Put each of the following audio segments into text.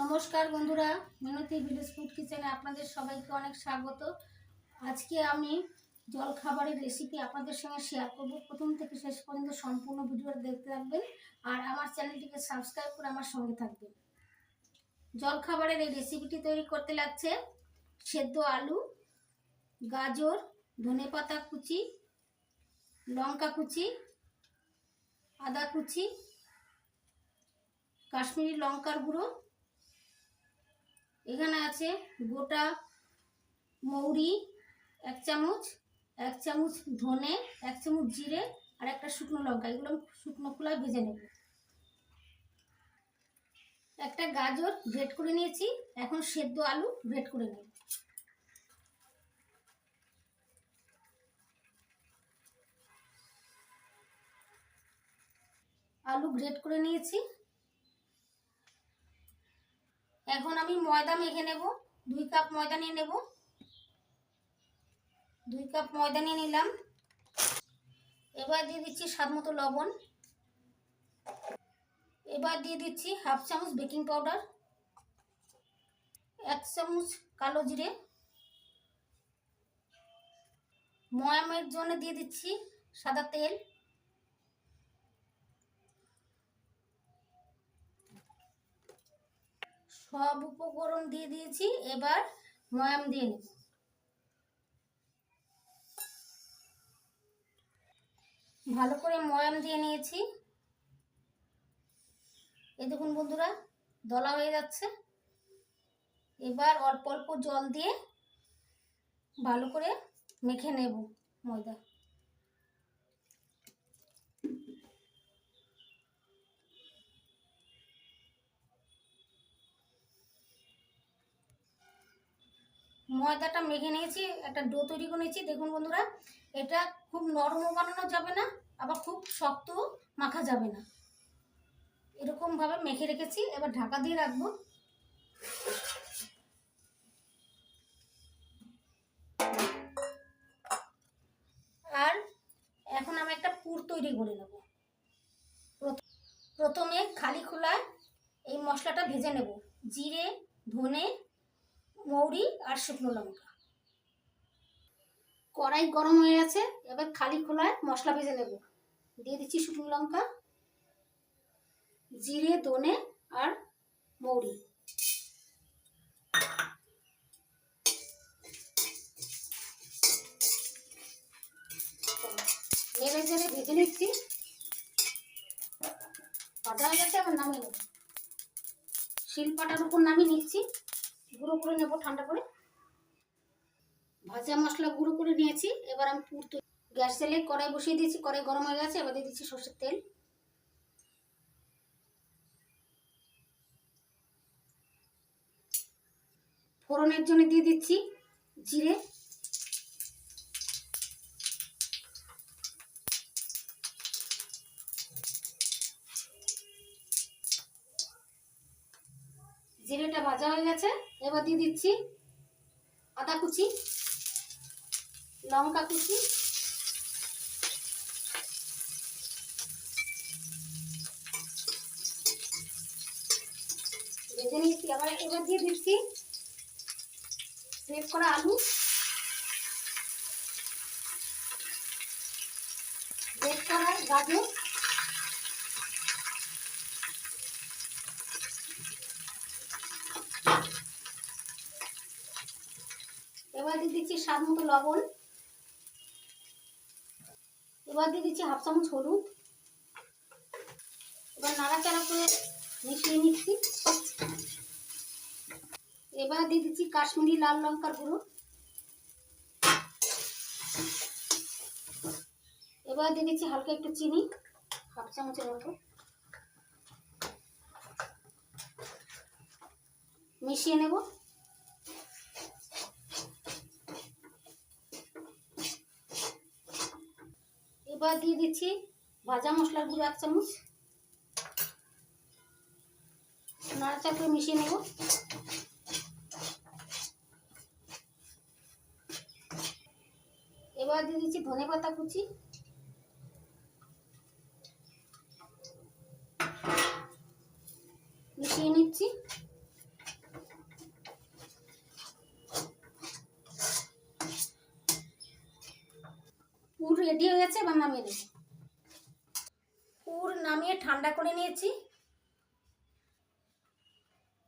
নমস্কার বন্ধুরা, মিনতি village food কিচেনে আপনাদের সবাইকে অনেক স্বাগত। আজকে আমি জলখাবারের রেসিপি আপনাদের সঙ্গে শেয়ার করব। প্রথম থেকে শেষ পর্যন্ত সম্পূর্ণ ভিডিও দেখতে থাকবেন আর আমার চ্যানেলটিকে সাবস্ক্রাইব করে আমার সঙ্গে থাকবেন। জলখাবারের এই রেসিপিটি তৈরি করতে লাগছে সেদ্ধ আলু, গাজর ধনেপাতা কুচি, লঙ্কা কুচি, আদা কুচি, কাশ্মীরি লঙ্কার গুঁড়ো এখানে আছে গোটা মৌরি, এক চামচ এক চামচ ধনে, এক চামচ জিরে আর একটা শুকনো লঙ্কা। এগুলো শুকনো খোলায় ভেজে নেব। একটা গাজর গ্রেট করে নিয়েছি, এখন সেদ্ধ আলু গ্রেট করে নেব। আলু গ্রেট করে নিয়েছি। এখন আমি ময়দা মেখে নেব। দুই কাপ ময়দা নিয়ে নেব। দুই কাপ ময়দা নিয়ে নিলাম। এবার দিয়ে দিচ্ছি স্বাদ মতো লবণ। এবার দিয়ে দিচ্ছি হাফ চামচ বেকিং পাউডার, এক চামচ কালো জিরে। ময়ামের জন্য দিয়ে দিচ্ছি সাদা তেল। সব উপকরণ দিয়ে দিয়েছি, এবার ময়াম দিয়ে নেব। ভালো করে ময়াম দিয়ে নিয়েছি। এই দেখুন বন্ধুরা, দলা হয়ে যাচ্ছে। এবার অল্প অল্প জল দিয়ে ভালো করে মেখে নেব ময়দা। ময়দাটা মেখে নিয়েছি, একটা ডো তৈরি করে নিয়েছি। দেখুন বন্ধুরা, এটা খুব নরমও বানানো যাবে না, আবার খুব শক্ত মাখা যাবে না। এরকমভাবে মেখে রেখেছি, এবার ঢাকা দিয়ে রাখব। আর এখন আমি একটা পুর তৈরি করে নেব। প্রথমে খালি খোলায় এই মশলাটা ভেজে নেব। জিরে, ধনে মৌরি আর শুকনো লঙ্কা। কড়াই গরম হয়ে গেছে, এবার খালি খোলায় মশলা ভেজে নেব। দিয়ে দিচ্ছি শুকনো লঙ্কা, জিরে, ধনে আর মৌরি। নেড়ে চেড়ে ভেজে নিচ্ছি। ভাজা হয়ে গেছে আবার নামিয়ে নেব। শিলপাটার উপর নামিয়ে নিচ্ছি। গুঁড়ো করে নেব ঠান্ডা করে। ভাজা মশলা গুঁড়ো করে নিয়েছি। এবার আমি পুর গ্যাস তেলে কড়াই বসিয়ে দিয়েছি। কড়াই গরম হয়ে গেছে, এবার দিয়ে দিচ্ছি সর্ষের তেল। ফোড়নের জন্য দিয়ে দিচ্ছি জিরে। জিরেটা ভাজা হয়ে গেছে। এবার দিয়ে দিচ্ছি আদা কুচি, লঙ্কা কুচি ভেজে নিয়েছি। আবার এবার দিয়ে দিচ্ছি সেভ করা আলু। সেভ করা গাজর এবার দিয়ে দিচ্ছি স্বাদ মতো লবণ। এবার দিয়ে দিচ্ছি হাফ চামচ হলুদ। এবার নাড়াচাড়া করে মিশিয়ে নিচ্ছি। এবার দিয়ে দিচ্ছি কাশ্মীরি লাল লঙ্কার গুঁড়ো। এবার দিয়ে দিচ্ছি হালকা একটু চিনি, হাফ চামচের মতো। মিশিয়ে নেব। এবার দিয়ে দিচ্ছি, ভাজা মশলার গুঁড়ো এক চামচ। নাড়াচা করে মিশিয়ে নেব। এবার দিয়ে দিচ্ছি ধনে পাতা কুচি মিশিয়ে নিচ্ছি রেডি হয়ে গেছে, এবার নামিয়ে দেবো পুর নামিয়ে ঠান্ডা করে নিয়েছি।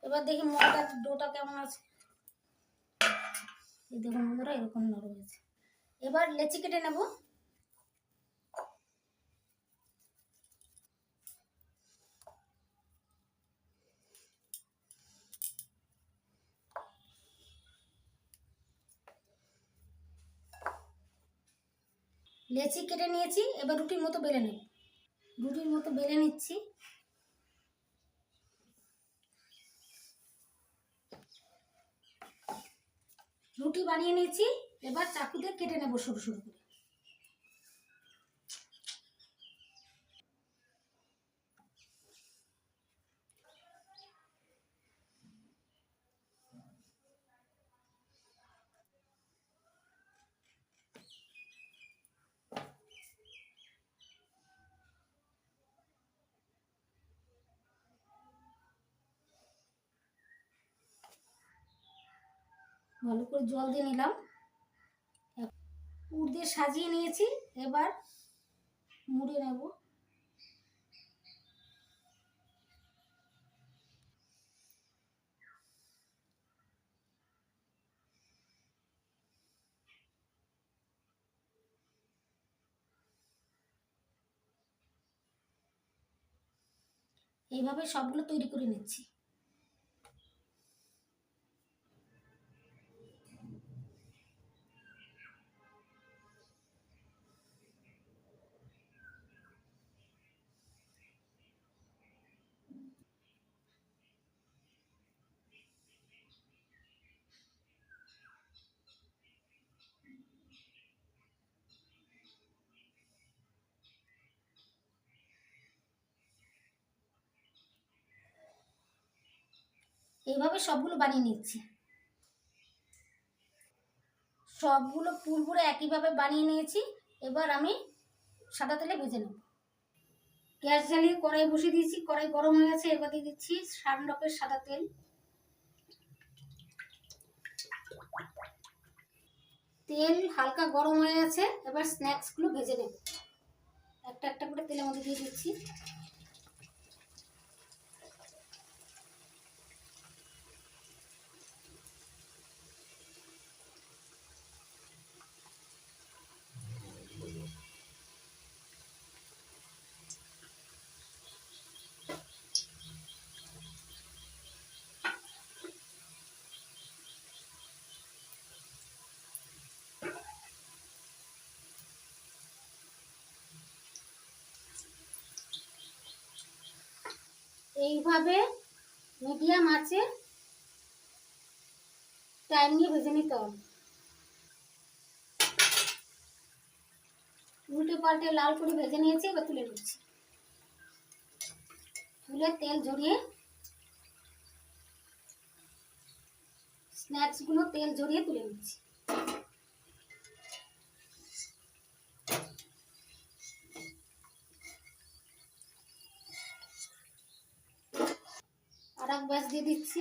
এবার দেখি ময়দার ডোটা কেমন আছে। এই দেখুন বন্ধুরা, এরকম নরম হয়েছে। এবার লেচি কেটে নেব। লেচি কেটে নিয়েছি, এবার রুটির মতো বেলে নেব। রুটির মতো বেলে নিচ্ছি। রুটি বানিয়ে নিয়েছি, এবার চাকু দিয়ে কেটে নেব সরু সরু করে ভালো করে জল দিয়ে নিলাম। পুর দিয়ে সাজিয়ে নিয়েছি, এবার মুড়ে নেব। এইভাবে সবগুলো তৈরি করে নিচ্ছি। এইভাবে সবগুলো বানিয়ে নিচ্ছি। সবগুলো পুরপুরে একইভাবে বানিয়ে নিয়েছি। এবার আমি সাদা তেলে ভেজে নেব। গ্যাস জ্বালিয়ে কড়াই বসিয়ে দিয়েছি। কড়াই গরম হয়ে গেছে, এবার দিয়ে দিচ্ছি সানডপের সাদা তেল। তেল হালকা গরম হয়ে গেছে, এবার স্ন্যাক্সগুলো ভেজে নেব। একটা একটা করে তেলের মধ্যে দিয়ে দিচ্ছি। এইভাবে মিডিয়াম আছে। টাইম নিয়ে ভেজে নিতে হবে। উল্টে পাল্টে লাল করে ভেজে নিয়েছি, এবার তুলে নিচ্ছি। তুলে তেল ঝরিয়ে স্ন্যাক্সগুলো তেল ঝরিয়ে তুলে নিচ্ছি। ব্যাস দিয়ে দিচ্ছি।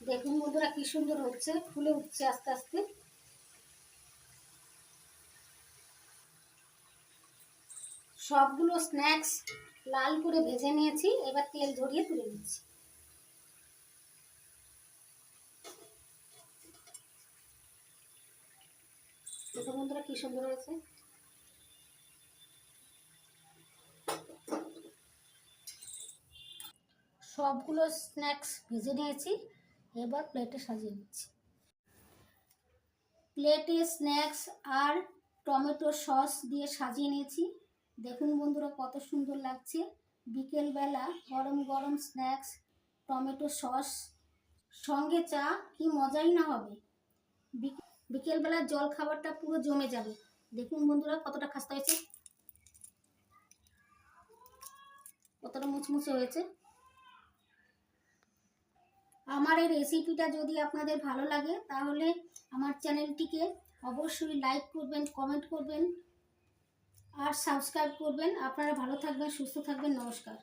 দেখুন বন্ধুরা কি সুন্দর হচ্ছে, ফুলে উঠছে আস্তে আস্তে। সবগুলো স্ন্যাক্স লাল করে ভেজে নিয়েছি, এবার তেল ঝরিয়ে তুলে নিচ্ছি। দেখুন বন্ধুরা কি সুন্দর হয়েছে? সবগুলো স্ন্যাক্স ভেজে নিয়েছি, এবার প্লেটে সাজিয়ে নিচ্ছি। প্লেটে স্ন্যাক্স আর টমেটো সস দিয়ে সাজিয়ে নিয়েছি। দেখুন বন্ধুরা কত সুন্দর লাগছে। বিকেলবেলা গরম গরম স্ন্যাক্স, টমেটো সস, সঙ্গে চা, কি মজাই না হবে। বিকেলবেলার জল খাবারটা পুরো জমে যাবে। দেখুন বন্ধুরা, কতটা খাস্তা হয়েছে। কতটা মুচমুচে হয়েছে। আমার এই রেসিপিটা যদি আপনাদের ভালো লাগে, তাহলে আমার চ্যানেলটিকে অবশ্যই লাইক করবেন কমেন্ট করবেন, আর সাবস্ক্রাইব করবেন। আপনারা ভালো থাকবেন, সুস্থ থাকবেন। নমস্কার।